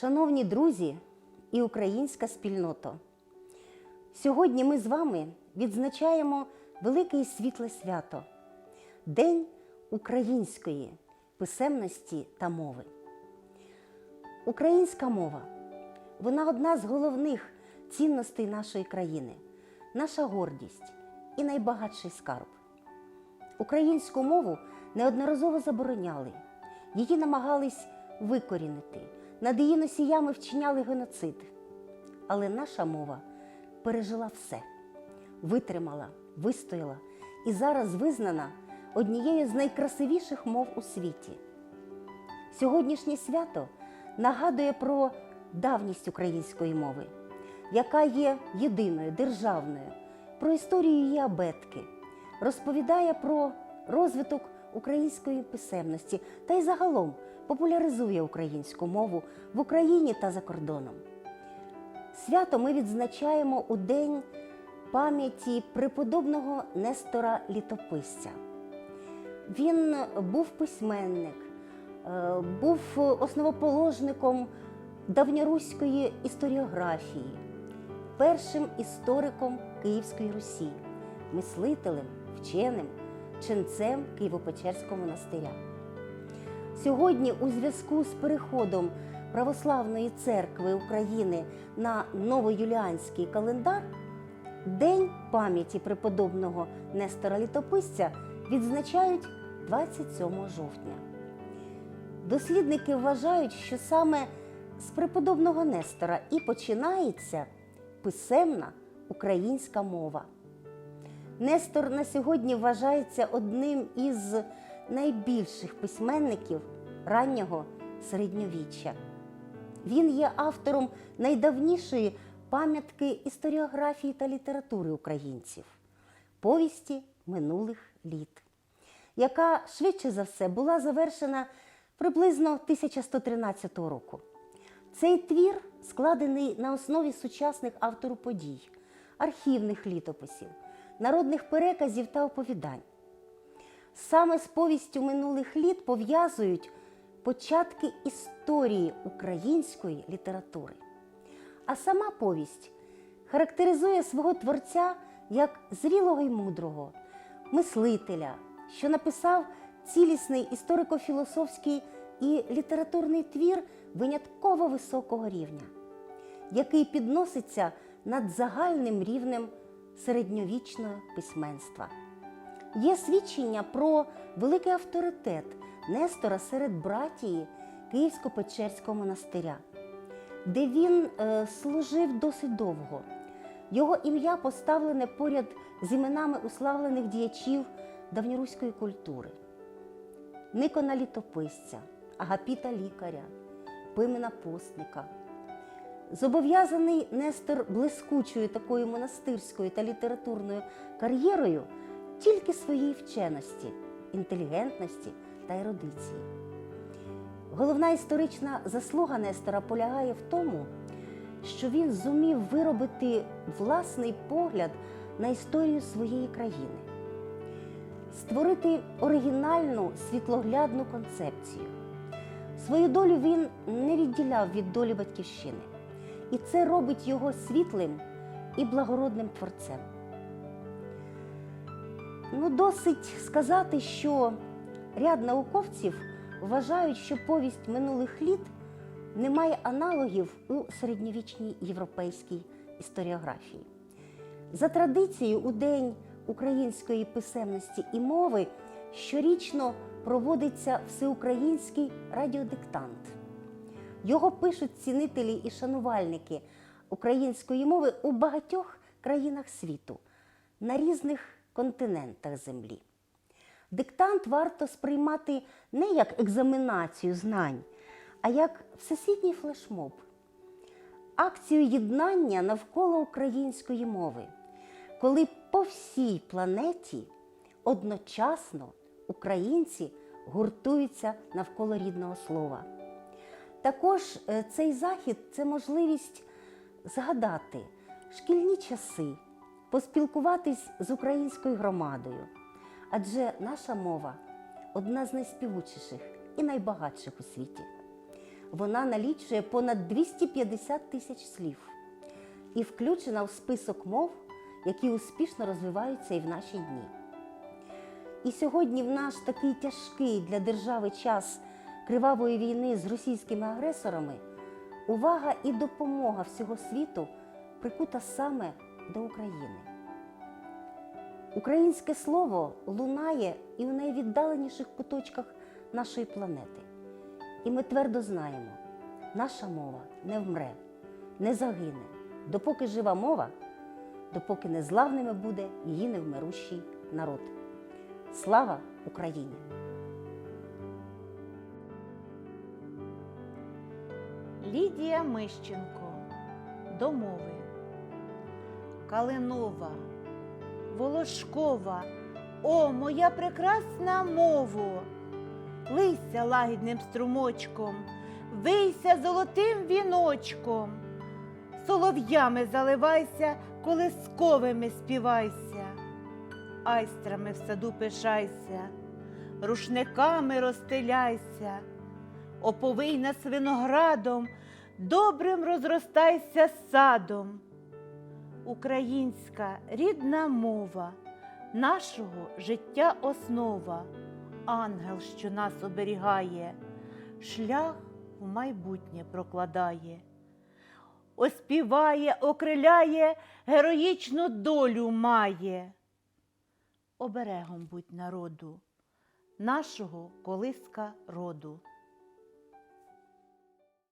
Шановні друзі і українська спільнота, сьогодні ми з вами відзначаємо велике і світле свято День української писемності та мови. Українська мова вона одна з головних цінностей нашої країни, наша гордість і найбагатший скарб. Українську мову неодноразово забороняли, її намагались викорінити, над її носіями вчиняли геноцид. Але наша мова пережила все, витримала, вистояла і зараз визнана однією з найкрасивіших мов у світі. Сьогоднішнє свято нагадує про давність української мови, яка є єдиною державною, про історію її абетки, розповідає про розвиток української писемності та й загалом популяризує українську мову в Україні та за кордоном. Свято ми відзначаємо у день пам'яті преподобного Нестора Літописця. Він був письменник, е, був основоположником давньоруської історіографії, першим істориком Київської Русі, мислителем, вченим, ченцем Києво-Печерського монастиря. Сьогодні, у зв'язку з переходом Православної церкви України на новоюліанський календар, День пам'яті преподобного Нестора Літописця відзначають 27 жовтня. Дослідники вважають, що саме з преподобного Нестора і починається писемна українська мова. Нестор на сьогодні вважається одним із найбільших письменників раннього середньовіччя. Він є автором найдавнішої пам'ятки історіографії та літератури українців повісті минулих літ, яка швидше за все була завершена приблизно 1113 року. Цей твір складений на основі сучасних автору подій, архівних літописів, народних переказів та оповідань. Саме з повістю минулих літ пов'язують початки історії української літератури. А сама повість характеризує свого творця як зрілого й мудрого, мислителя, що написав цілісний історико-філософський і літературний твір винятково високого рівня, який підноситься над загальним рівнем середньовічного письменства. Є свідчення про великий авторитет Нестора серед братії Київсько-Печерського монастиря, де він е, служив досить довго. Його ім'я поставлене поряд з іменами уславлених діячів давньоруської культури. Никона Літописця, Агапіта Лікаря, Пимена Постника. Зобов'язаний Нестор блискучою такою монастирською та літературною кар'єрою тільки своїй вченості, інтелігентності та ерудиції. Головна історична заслуга Нестора полягає в тому, що він зумів виробити власний погляд на історію своєї країни, створити оригінальну світлоглядну концепцію. Свою долю він не відділяв від долі батьківщини, і це робить його світлим і благородним творцем. Ну, досить сказати, що ряд науковців вважають, що повість минулих літ не має аналогів у середньовічній європейській історіографії. За традицією, у День української писемності і мови щорічно проводиться всеукраїнський радіодиктант. Його пишуть цінителі і шанувальники української мови у багатьох країнах світу на різних континентах землі. Диктант варто сприймати не як екзаменацію знань, а як всесвітній флешмоб, акцію єднання навколо української мови, коли по всій планеті одночасно українці гуртуються навколо рідного слова. Також е, цей захід це можливість згадати шкільні часи, поспілкуватись з українською громадою. Адже наша мова одна з найспівучіших і найбагатших у світі. Вона налічує понад 250 тисяч слів і включена в список мов, які успішно розвиваються і в наші дні. І сьогодні, в наш такий тяжкий для держави час кривавої війни з російськими агресорами, увага і допомога всього світу прикута саме до України. Українське слово лунає і у найвіддаленіших куточках нашої планети. І ми твердо знаємо, наша мова не вмре, не загине, допоки жива мова, допоки незламними буде її невмирущий народ. Слава Україні! Лідія Мищенко до мови. Калинова, Волошкова, о, моя прекрасна мову! Лися лагідним струмочком, вийся золотим віночком, солов'ями заливайся, колисковими співайся, айстрами в саду пишайся, рушниками розстеляйся оповий нас виноградом, добрим розростайся садом. Українська рідна мова, нашого життя основа, ангел, що нас оберігає, шлях в майбутнє прокладає, оспіває, окриляє, героїчну долю має. Оберегом будь народу, нашого колиска роду.